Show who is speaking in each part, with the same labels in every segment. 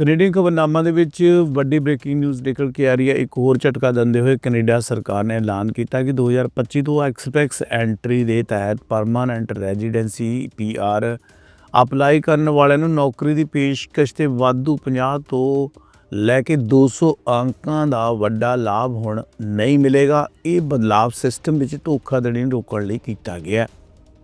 Speaker 1: Canadian ਖਬਰਨਾਮਾ ਦੇ ਵਿੱਚ ਵੱਡੀ ਬ੍ਰੇਕਿੰਗ ਨਿਊਜ਼ ਨਿਕਲ ਕੇ ਆ ਰਹੀ ਹੈ। ਇੱਕ ਹੋਰ ਝਟਕਾ ਦਿੰਦੇ ਹੋਏ ਕੈਨੇਡਾ ਸਰਕਾਰ ਨੇ ਐਲਾਨ ਕੀਤਾ ਕਿ 2025 ਤੋਂ ਐਕਸਪੈਕਸ ਐਂਟਰੀ ਦੇ ਤਹਿਤ ਪਰਮਾਨੈਂਟ ਰੈਜ਼ੀਡੈਂਸੀ ਪੀਆਰ ਅਪਲਾਈ ਕਰਨ ਵਾਲਿਆਂ ਨੂੰ ਨੌਕਰੀ ਦੀ ਪੇਸ਼ਕਸ਼ ਤੇ ਵਾਧੂ 50 ਤੋਂ ਲੈ ਕੇ 200 ਅੰਕਾਂ ਦਾ ਵੱਡਾ ਲਾਭ ਹੁਣ ਨਹੀਂ ਮਿਲੇਗਾ। ਇਹ ਬਦਲਾਵ ਸਿਸਟਮ ਵਿੱਚ ਧੋਖਾਧੜੀ ਨੂੰ ਰੋਕਣ ਲਈ ਕੀਤਾ ਗਿਆ। ਹੈ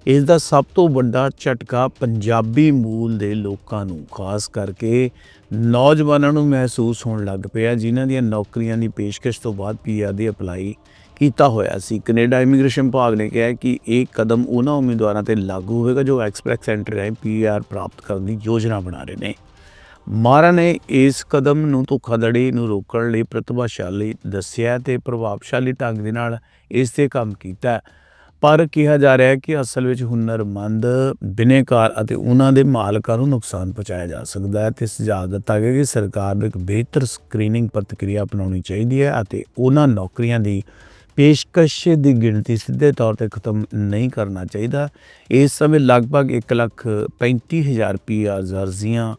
Speaker 1: ਇਸ ਦਾ ਸਭ ਤੋਂ ਵੱਡਾ ਝਟਕਾ ਪੰਜਾਬੀ ਮੂਲ ਦੇ ਲੋਕਾਂ ਨੂੰ, ਖਾਸ ਕਰਕੇ ਨੌਜਵਾਨਾਂ ਨੂੰ ਮਹਿਸੂਸ ਹੋਣ ਲੱਗ ਪਿਆ, ਜਿਨ੍ਹਾਂ ਦੀਆਂ ਨੌਕਰੀਆਂ ਦੀ ਪੇਸ਼ਕਸ਼ ਤੋਂ ਬਾਅਦ ਪੀਆਰ ਦੀ ਅਪਲਾਈ ਕੀਤਾ ਹੋਇਆ ਸੀ। ਕੈਨੇਡਾ ਇਮੀਗ੍ਰੇਸ਼ਨ ਵਿਭਾਗ ਨੇ ਕਿਹਾ ਕਿ ਇਹ ਕਦਮ ਉਹਨਾਂ ਉਮੀਦਵਾਰਾਂ ਤੇ ਲਾਗੂ ਹੋਵੇਗਾ ਜੋ ਐਕਸਪ੍ਰੈਸ ਐਂਟਰੀ ਰਾਹੀਂ ਪੀਆਰ ਪ੍ਰਾਪਤ ਕਰਨ ਦੀ ਯੋਜਨਾ ਬਣਾ ਰਹੇ ਨੇ। ਮਾਰਾ ਨੇ ਇਸ ਕਦਮ ਨੂੰ ਧੋਖਾਧੜੀ ਨੂੰ ਰੋਕਣ ਲਈ ਪ੍ਰਤਿਭਾਸ਼ਾਲੀ ਦੱਸਿਆ ਤੇ ਪ੍ਰਭਾਵਸ਼ਾਲੀ ਢੰਗ ਦੇ ਨਾਲ ਇਸ ਤੇ ਕੰਮ ਕੀਤਾ। ਪਰ ਕਿਹਾ ਜਾ ਰਿਹਾ ਹੈ ਕਿ ਅਸਲ ਵਿੱਚ ਹੁਨਰਮੰਦ, ਬਿਨੇਕਾਰ ਅਤੇ ਉਹਨਾਂ ਦੇ ਮਾਲਕਾਂ ਨੂੰ ਨੁਕਸਾਨ ਪਹੁੰਚਾਇਆ ਜਾ ਸਕਦਾ ਹੈ ਤੇ ਸੁਝਾਅ ਦਿੱਤਾ ਗਿਆ ਕਿ ਸਰਕਾਰ ਨੂੰ ਇੱਕ ਬਿਹਤਰ ਸਕਰੀਨਿੰਗ ਪ੍ਰਕਿਰਿਆ ਅਪਣਾਉਣੀ ਚਾਹੀਦੀ ਹੈ ਅਤੇ ਉਹਨਾਂ ਨੌਕਰੀਆਂ ਦੀ ਪੇਸ਼ਕਸ਼ ਦੀ ਗਿਣਤੀ ਸਿੱਧੇ ਤੌਰ ਤੇ ਖਤਮ ਨਹੀਂ ਕਰਨਾ ਚਾਹੀਦਾ। ਇਸ ਸਮੇਂ ਲਗਭਗ 135000 ਪੀਆਰ ਅਰਜ਼ੀਆਂ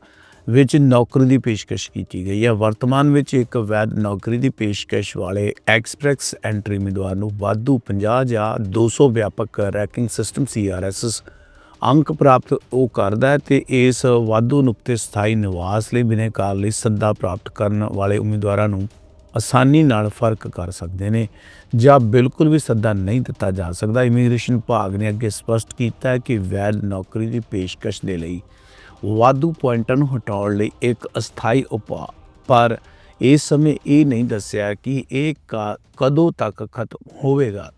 Speaker 1: ਵਿੱਚ ਨੌਕਰੀ ਦੀ ਪੇਸ਼ਕਸ਼ ਕੀਤੀ ਗਈ ਹੈ। ਵਰਤਮਾਨ ਵਿੱਚ ਇੱਕ ਵੈਦ ਨੌਕਰੀ ਦੀ ਪੇਸ਼ਕਸ਼ ਵਾਲੇ ਐਕਸਪ੍ਰੈਸ ਐਂਟਰੀ ਉਮੀਦਵਾਰ ਨੂੰ ਵਾਧੂ 50 ਜਾਂ 200 ਵਿਆਪਕ ਰੈਂਕਿੰਗ ਸਿਸਟਮ ਸੀਆਰਐਸ ਅੰਕ ਪ੍ਰਾਪਤ ਉਹ ਕਰਦਾ ਹੈ ਤੇ ਇਸ ਵਾਧੂ ਨੁਕਤੇ ਸਥਾਈ ਨਿਵਾਸ ਲਈ ਬਿਨੇਕਾਰ ਲਈ ਸੱਦਾ ਪ੍ਰਾਪਤ ਕਰਨ ਵਾਲੇ ਉਮੀਦਵਾਰਾਂ ਨੂੰ ਆਸਾਨੀ ਨਾਲ ਫ਼ਰਕ ਕਰ ਸਕਦੇ ਨੇ ਜਾਂ ਬਿਲਕੁਲ ਵੀ ਸੱਦਾ ਨਹੀਂ ਦਿੱਤਾ ਜਾ ਸਕਦਾ। ਇਮੀਗ੍ਰੇਸ਼ਨ ਵਿਭਾਗ ਨੇ ਅੱਗੇ ਸਪਸ਼ਟ ਕੀਤਾ ਹੈ ਕਿ ਵੈਧ ਨੌਕਰੀ ਦੀ ਪੇਸ਼ਕਸ਼ ਦੇ ਲਈ ਵਾਧੂ ਪੁਆਇੰਟਾਂ ਨੂੰ ਹਟਾਉਣ ਲਈ ਇੱਕ ਅਸਥਾਈ ਉਪਾਅ। ਪਰ ਇਸ ਸਮੇਂ ਇਹ ਨਹੀਂ ਦੱਸਿਆ ਕਿ ਇਹ ਕਾ- ਕਦੋਂ ਤੱਕ ਖਤਮ ਹੋਵੇਗਾ।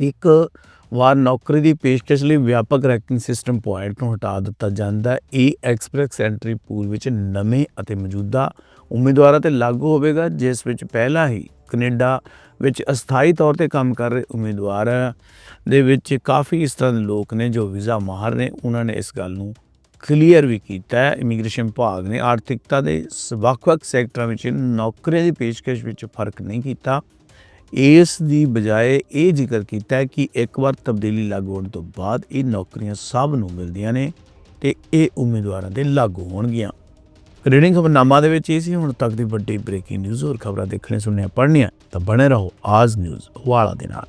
Speaker 1: ਇੱਕ ਵਾਰ ਨੌਕਰੀ ਦੀ ਪੇਸ਼ਕਸ਼ ਲਈ ਵਿਆਪਕ ਰੈਂਕਿੰਗ ਸਿਸਟਮ ਪੁਆਇੰਟ ਨੂੰ ਹਟਾ ਦਿੱਤਾ ਜਾਂਦਾ ਹੈ। ਇਹ ਐਕਸਪ੍ਰੈਸ ਐਂਟਰੀ ਪੂਲ ਵਿੱਚ ਨਵੇਂ ਅਤੇ ਮੌਜੂਦਾ ਉਮੀਦਵਾਰਾਂ ਤੇ ਲਾਗੂ ਹੋਵੇਗਾ, ਜਿਸ ਵਿੱਚ ਪਹਿਲਾਂ ਹੀ ਕੈਨੇਡਾ ਵਿੱਚ ਅਸਥਾਈ ਤੌਰ ਤੇ ਕੰਮ ਕਰ ਰਹੇ ਉਮੀਦਵਾਰ ਦੇ ਵਿੱਚ ਕਾਫੀ ਇਸ ਤਰ੍ਹਾਂ ਦੇ ਲੋਕ ਨੇ ਜੋ ਵੀਜ਼ਾ ਮਾਹਰ ਨੇ। ਉਹਨਾਂ ਨੇ ਇਸ ਗੱਲ ਨੂੰ ਕਲੀਅਰ ਵੀ ਕੀਤਾ ਹੈ ਇਮੀਗ੍ਰੇਸ਼ਨ ਵਿਭਾਗ ਨੇ ਆਰਥਿਕਤਾ ਦੇ ਸ- ਵੱਖ-ਵੱਖ ਸੈਕਟਰਾਂ ਵਿੱਚ ਨੌਕਰੀਆਂ ਦੀ ਪੇਸ਼ਕਸ਼ ਵਿੱਚ ਫ਼ਰਕ ਨਹੀਂ ਕੀਤਾ। ਇਸ ਦੀ ਬਜਾਏ ਇਹ ਜ਼ਿਕਰ ਕੀਤਾ ਹੈ ਕਿ ਇੱਕ ਵਾਰ ਤਬਦੀਲੀ ਲਾਗੂ ਹੋਣ ਤੋਂ ਬਾਅਦ ਇਹ ਨੌਕਰੀਆਂ ਸਭ ਨੂੰ ਮਿਲਦੀਆਂ ਨੇ ਤੇ ਇਹ ਉਮੀਦਵਾਰਾਂ ਦੇ ਲਾਗੂ ਹੋਣਗੀਆਂ। ਰੀਡਿੰਗ ਖਬਰਨਾਮਾ ਦੇ ਵਿੱਚ ਇਹ ਸੀ, ਹੁਣ ਤੱਕ ਦੀ ਵੱਡੀ ਬ੍ਰੇਕਿੰਗ ਨਿਊਜ਼ ਹੋਰ ਖਬਰਾਂ ਦੇਖਣੇ ਸੁਣਨੀਆਂ ਪੜ੍ਹਨੀਆਂ ਤਾਂ ਬਣੇ ਰਹੋ ਆਜ ਨਿਊਜ਼ ਵਾਲਾ ਦੇ ਨਾਲ।